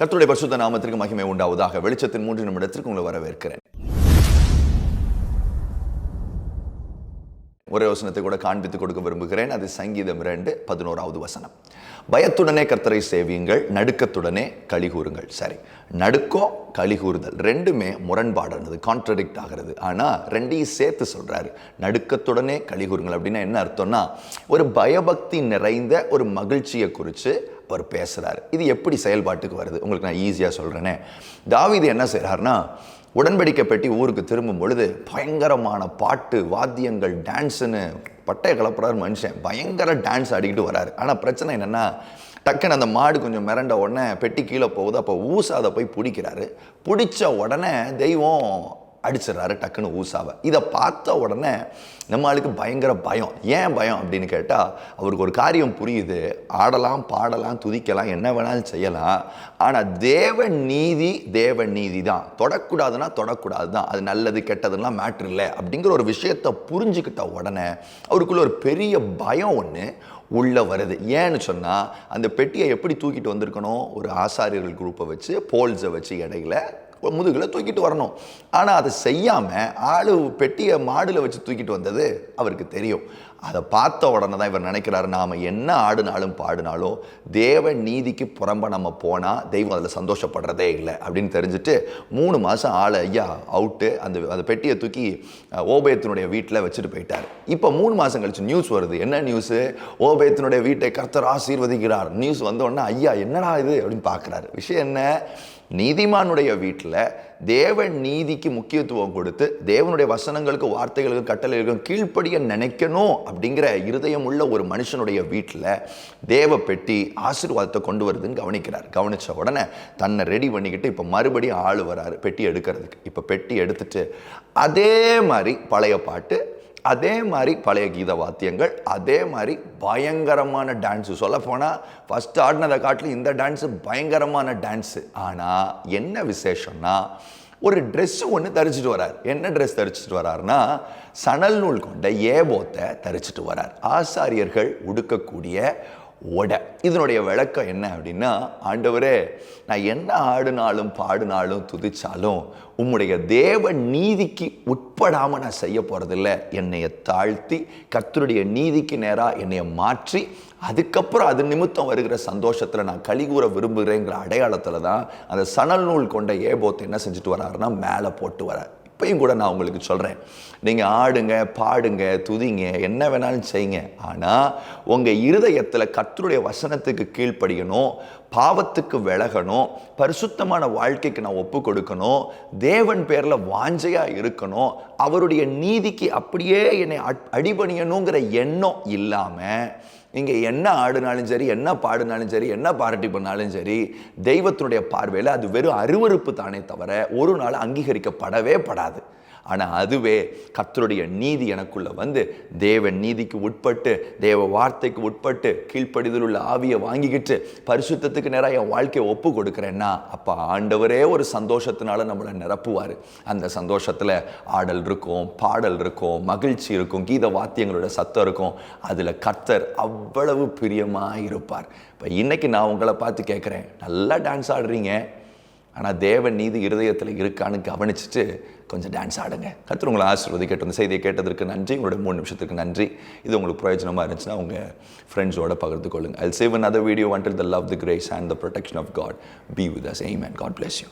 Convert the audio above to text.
கர்த்தருடைய பரிசுத்த நாமத்திற்கு மகிமை உண்டாவதாக. வெளிச்சத்தின் மூன்று நிமிடத்திற்கு உங்களை வரவேற்கிறேன். ஒரே வசனத்தை கூட காண்பித்து கொடுக்க விரும்புகிறேன். அது சங்கீதம் ரெண்டு பதினோராவது வசனம். பயத்துடனே கர்த்தரை சேவியுங்கள் நடுக்கத்துடனே கழிகூறுங்கள் சரி நடுக்கம் கழிகூறுதல் ரெண்டுமே முரண்பாடானது கான்ட்ரடிக்ட் ஆகிறது. ஆனால் ரெண்டையும் சேர்த்து சொல்கிறாரு நடுக்கத்துடனே கழிகூறுங்கள் அப்படின்னா என்ன அர்த்தம்னா ஒரு பயபக்தி நிறைந்த ஒரு மகிழ்ச்சியை குறித்து அவர் பேசுகிறார் இது எப்படி செயல்பாட்டுக்கு வருது? உங்களுக்கு நான் ஈஸியாக சொல்கிறேனே தாவிது என்ன செய்கிறாருன்னா உடன்படிக்கை பெட்டி ஊருக்கு திரும்பும் பொழுது பயங்கரமான பாட்டு வாத்தியங்கள் டான்ஸுன்னு பட்டைய கலப்புறாரு மனுஷன். பயங்கர டான்ஸ் ஆடிக்கிட்டு வராரு. ஆனால் பிரச்சனை என்னென்னா டக்குன்னு அந்த மாடு கொஞ்சம் மிரண்ட உடனே பெட்டி கீழே போகுது. அப்போ ஊசா அதை போய் பிடிக்கிறாரு. பிடிச்ச உடனே தெய்வம் அடிச்சிடுறாரு டக்குன்னு ஊசாவை. இதை பார்த்த உடனே நம்ம ஆளுக்கு பயங்கர பயம். ஏன் பயம் அப்படின்னு கேட்டால் அவருக்கு ஒரு காரியம் புரியுது. ஆடலாம் பாடலாம் துதிக்கலாம் என்ன வேணாலும் செய்யலாம். ஆனால் தேவ நீதி தேவ நீதி தான். தொடக்கூடாதுன்னா தொடக்கூடாது தான் அது நல்லது கெட்டதுலாம் மேட்ரு இல்லை அப்படிங்கிற ஒரு விஷயத்தை புரிஞ்சுக்கிட்ட உடனே அவருக்குள்ள ஒரு பெரிய பயம் ஒன்று உள்ளே வருது. ஏன்னு சொன்னால் அந்த பெட்டியை எப்படி தூக்கிட்டு வந்திருக்கணும்? ஒரு ஆசாரியர்கள் குரூப்பை வச்சு போல்ஸை வச்சு இடையில முதுகில் தூக்கிட்டு வரணும். ஆனால் அதை செய்யாமல் ஆளு பெட்டியை மாடில் வச்சு தூக்கிட்டு வந்தது அவருக்கு தெரியும். அதை பார்த்த உடனே தான் இவர் நினைக்கிறாரு நாம் என்ன ஆடினாலும் பாடினாலும் தேவ நீதிக்கு புறம்ப நம்ம போனால் தெய்வம் அதில் சந்தோஷப்படுறதே இல்லை அப்படின்னு தெரிஞ்சுட்டு மூணு மாதம் ஆள் ஐயா அவுட்டு அந்த அந்த பெட்டியை தூக்கி ஓபயத்தினுடைய வீட்டில் வச்சுட்டு போயிட்டார். இப்போ மூணு மாதம் கழிச்சு நியூஸ் வருது. என்ன நியூஸு ஓபயத்தினுடைய வீட்டை கர்த்தர் ஆசீர்வதிக்கிறார். நியூஸ் வந்தோடனே ஐயா என்னடா இது? அப்படின்னு பார்க்குறாரு. விஷயம் என்ன? நீதிமானுடைய வீட்டில் தேவ நீதிக்கு முக்கியத்துவம் கொடுத்து தேவனுடைய வசனங்களுக்கு வார்த்தைகளுக்கும் கட்டளைகளுக்கும் கீழ்ப்படிய நினைக்கணும் அப்படிங்கிற இருதயம் உள்ள ஒரு மனுஷனுடைய வீட்டில் தேவ பெட்டி ஆசீர்வாதத்தை கொண்டு வருதுன்னு கவனிக்கிறார். கவனித்த உடனே தன்னை ரெடி பண்ணிக்கிட்டு இப்போ மறுபடியும் ஆள் வராரு பெட்டி எடுக்கிறதுக்கு. இப்போ பெட்டி எடுத்துட்டு அதே மாதிரி பழைய பாட்டு அதே மாதிரி பழைய கீத வாத்தியங்கள் அதே மாதிரி பயங்கரமான டான்ஸு சொல்லப்போனால் ஃபஸ்ட்டு ஆடினதை காட்டிலும் இந்த டான்ஸு பயங்கரமான டான்ஸு ஆனால் என்ன விசேஷம்னா ஒரு ட்ரெஸ்ஸு ஒன்று தரிச்சிட்டு வரார். என்ன ட்ரெஸ் தரிச்சிட்டு வரார்னா சணல் நூல் கொண்ட ஏபோத்தை தரிச்சிட்டு வரார். ஆசாரியர்கள் உடுக்கக்கூடிய ஒடை இதனுடைய விளக்கம் என்ன அப்படின்னா ஆண்டவரே நான் என்ன ஆடினாலும் பாடினாலும் துதிச்சாலும் உம்முடைய தேவ நீதிக்கு உட்படாமல் நான் செய்ய போகிறதில்ல என்னைய தாழ்த்தி கர்த்தருடைய நீதிக்கு நேராக என்னையை மாற்றி அதுக்கப்புறம் அது நிமித்தம் வருகிற சந்தோஷத்தில் நான் கலிகூற விரும்புகிறேங்கிற அடையாளத்தில் தான் அந்த சணல் நூல் கொண்ட ஏபோத்தை என்ன செஞ்சுட்டு வராருன்னா மேலே போட்டு வரார். இப்பையும் கூட நான் உங்களுக்கு சொல்கிறேன் நீங்கள் ஆடுங்க பாடுங்க துதிங்க என்ன வேணாலும் செய்யுங்க. ஆனால் உங்கள் இருதயத்தில் கத்தருடைய வசனத்துக்கு கீழ்ப்படியணும். பாவத்துக்கு விலகணும் பரிசுத்தமான வாழ்க்கைக்கு நான் ஒப்பு கொடுக்கணும் தேவன் பேரில் வாஞ்சையாக இருக்கணும் அவருடைய நீதிக்கு அப்படியே என்னை அடிபணியணுங்கிற எண்ணம் இல்லாமல் நீங்கள் என்ன ஆடுனாலும் சரி என்ன பாடினாலும் சரி என்ன பாராட்டி பண்ணாலும் சரி தெய்வத்தினுடைய பார்வையில் அது வெறும் அருவருப்பு தானே தவிர ஒரு நாள் அங்கீகரிக்கப்படவே படாது. ஆனால் அதுவே கர்த்தருடைய நீதி எனக்குள்ளே வந்து தேவ நீதிக்கு உட்பட்டு தேவ வார்த்தைக்கு உட்பட்டு கீழ்ப்படிதல் உள்ள ஆவியை வாங்கிக்கிட்டு பரிசுத்தத்துக்கு நேராக என் வாழ்க்கையை ஒப்பு கொடுக்குறேன்னா அப்போ ஆண்டவரே ஒரு சந்தோஷத்தினால நம்மளை நிரப்புவார். அந்த சந்தோஷத்தில் ஆடல் இருக்கும் பாடல் இருக்கும் மகிழ்ச்சி இருக்கும் கீத வாத்தியங்களோட சத்தம் இருக்கும். அதில் கர்த்தர் அவ்வளவு பிரியமாக இருப்பார். இப்போ இன்றைக்கி நான் உங்களை பார்த்து கேட்குறேன் நல்லா டான்ஸ் ஆடுறீங்க? ஆனால் தேவ நீதி இருதயத்தில் இருக்கான்னு கவனிச்சுட்டு கொஞ்சம் டான்ஸ் ஆடுங்க. கர்த்தர் உங்களை ஆசீர்வதிக்கட்டும். இந்த செய்தியை கேட்டதற்கு நன்றி. உங்களோட மூணு நிமிஷத்துக்கு நன்றி. இது உங்களுக்கு பிரயோஜனமாக இருந்துச்சுன்னா உங்கள் ஃப்ரெண்ட்ஸோட பகிர்ந்து கொள்ளுங்க. I save other video until the love the grace and the protection of God be with with us. And God bless you